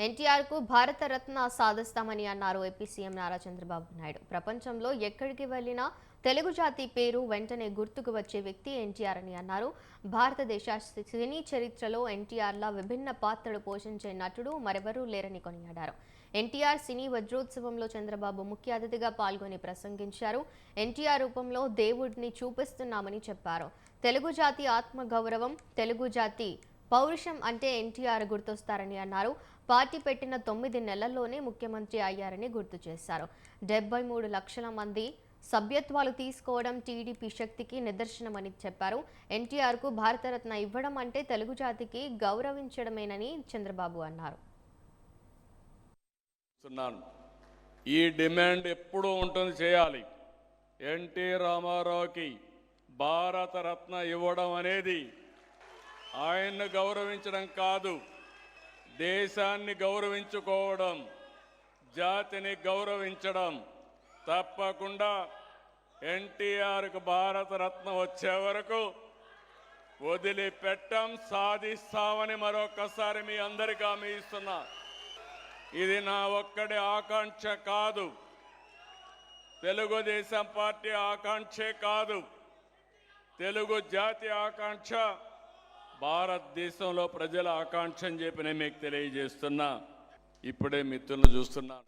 ఎన్టీఆర్కు భారతరత్న సాధిస్తామని అన్నారు ఏపీ సీఎం నారా చంద్రబాబు నాయుడు. ప్రపంచంలో ఎక్కడికి వెళ్ళినా తెలుగు జాతి పేరు వెంటనే గుర్తుకు వచ్చే వ్యక్తి ఎన్టీఆర్ అని అన్నారు. భారతదేశ సినీ చరిత్రలో ఎన్టీఆర్లా విభిన్న పాత్రలు పోషించే నటుడు మరెవరూ లేరని కొనియాడారు. ఎన్టీఆర్ సినీ వజ్రోత్సవంలో చంద్రబాబు ముఖ్య అతిథిగా పాల్గొని ప్రసంగించారు. ఎన్టీఆర్ రూపంలో దేవుడిని చూపిస్తున్నామని చెప్పారు. తెలుగు జాతి ఆత్మగౌరవం తెలుగు జాతి పౌరుషం అంటే ఎన్టీఆర్ గుర్తొస్తారని అన్నారు. పార్టీ పెట్టిన తొమ్మిది నెలల్లోనే ముఖ్యమంత్రి అయ్యారని గుర్తు చేశారు. డెబ్బై మూడు లక్షల మంది సభ్యత్వాలు తీసుకోవడం టీడీపీ శక్తికి నిదర్శనమని చెప్పారు. ఎన్టీఆర్కు భారతరత్న ఇవ్వడం అంటే తెలుగు జాతికి గౌరవించడమేనని చంద్రబాబు అన్నారు. ఈ డిమాండ్ ఎప్పుడూ ఉంటుంది చేయాలి. ఎన్టీ రామారావుకి భారతరత్న ఇవ్వడం అనేది ఆయన్ను గౌరవించడం కాదు దేశాన్ని గౌరవించుకోవడం జాతిని గౌరవించడం. తప్పకుండా ఎన్టీఆర్కు భారతరత్న వచ్చే వరకు వదిలిపెట్టం సాధిస్తామని మరొకసారి మీ అందరికీ హామీ ఇస్తున్నా. ఇది నా ఒక్కడి ఆకాంక్ష కాదు. తెలుగుదేశం పార్టీ ఆకాంక్షే కాదు. తెలుగు జాతి ఆకాంక్ష భారతదేశంలో ప్రజల ఆకాంక్షని చెప్పి నేను మీకు తెలియజేస్తున్నా. ఇప్పుడే మిత్రులను చూస్తున్నాను